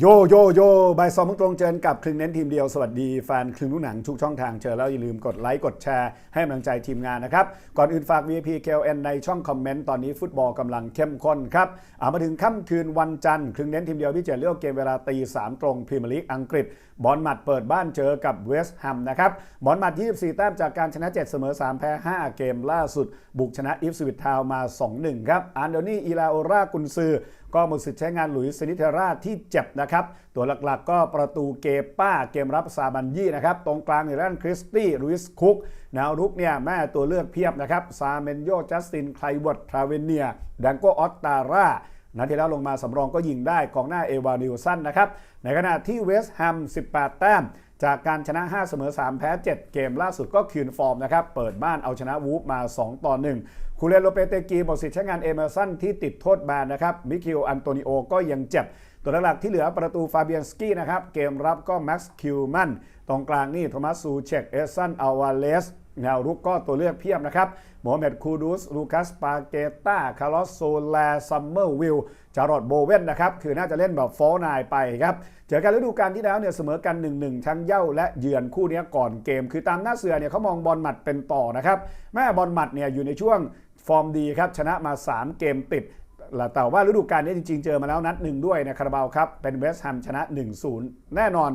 โยโยโยบายซอมมุกตรงเจนกับคลึงเน้นทีมเดียวสวัสดีแฟนคลึงลูกหนังทุกช่องทางเจอแล้วอย่าลืมกดไลค์กดแชร์ให้กำลังใจทีมงานนะครับ ก่อนอื่นฝาก VIP KLN ในช่องคอมเมนต์ตอนนี้ฟุตบอลกำลังเข้มข้นครับอามาถึงค่ำคืนวันจันทร์คลึงเน้นทีมเดียวพี่เจเลือกเกมเวลาตีสามตรงพรีเมียร์ลีกอังกฤษ บอลหมัดเปิดบ้านเจอกับเวสต์แฮมนะครับบอลหมัด 24 แต้มจากการชนะ7เสมอ3แพ้5 เกมล่าสุด บุกชนะอิฟสวิตทาวมา 2-1 ครับอันโดอร์นี่อีลาโอรากุนซือ ก็หมดสิทธิ์ใช้งานหลุยส์ซินิเทราที่เจ็บนะครับ ตัวหลักๆก็ประตูเกป้าเกมรับซาบันยี่นะครับตรงกลางในด้านคริสตี้ลุยส์คุกแนวรุกเนี่ยแม่ตัวเลือกเพียบนะครับซาเมนโยจัสตินไคลวอร์ดทราเวเนียดังโกออตตาร่านัดที่แล้วลงมาสำรองก็ยิงได้กองหน้าเอวานิวสันนะครับในขณะที่เวสต์แฮม 18 แต้ม จากการชนะ 5 เสมอ 3 แพ้ 7 เกมล่าสุดก็คืนฟอร์มนะครับ เปิดบ้านเอาชนะวูฟมา 2 ต่อ 1 คูเรนโลเปเตกีหมดสิทธิ์ใช้งานเอเมอร์สันที่ติดโทษแบนนะครับ มิคิลอันโตนิโอก็ยังเจ็บ ตัวหลักๆที่เหลือประตูฟาเบียนสกี้นะครับ เกมรับก็แม็กซ์คิวแมนตรงกลางนี่โทมัสซูเชกเอสันอาวาเลส แนวรุกก็ตัวเลือกเพียบนะครับโมฮัมเหม็ดคูดูส ลูคัส ปาเกต้า คาร์ลอสโซแลซัมเมอร์วิลจารอดโบเว่นนะครับ คือน่าจะเล่นแบบฟอร์นายไปครับ เจอกันฤดูกาลที่แล้วเนี่ยเสมอกัน 1-1 ทั้งเย่าและเยือนคู่นี้ก่อนเกม คือตามหน้าเสือเนี่ยเขามองบอลหมัดเป็นต่อนะครับแม่บอลหมัดเนี่ยอยู่ในช่วงฟอร์มดีครับ ชนะมา 3 เกมติดแต่ว่าฤดูกาลนี้จริง ๆ เจอมาแล้วนัดหนึ่งด้วยในคาราบาวครับ เป็นเวสต์แฮมชนะ 1-0 แน่นอน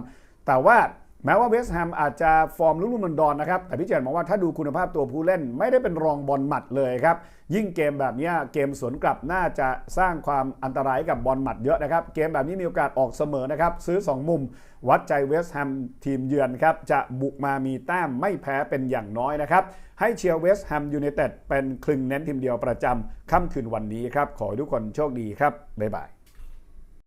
แต่ว่า แม้ว่าเวสต์แฮมอาจจะฟอร์มลุ่มๆมันดอนนะครับ แต่พี่เจนมองว่าถ้าดูคุณภาพตัวผู้เล่นไม่ได้เป็นรองบอลหมัดเลยครับ ยิ่งเกมแบบนี้เกมสวนกลับน่าจะสร้างความอันตรายกับบอลหมัดเยอะนะครับ เกมแบบนี้มีโอกาสออกเสมอนะครับ ซื้อ 2 มุม วัดใจเวสต์แฮมทีมเยือนครับ จะบุกมามีแต้มไม่แพ้เป็นอย่างน้อยนะครับ ให้เชียร์เวสต์แฮมยูไนเต็ดเป็นคลึงเน้นทีมเดียวประจำค่ำคืนวันนี้ครับขอให้ทุกคนโชคดีครับบ๊ายบาย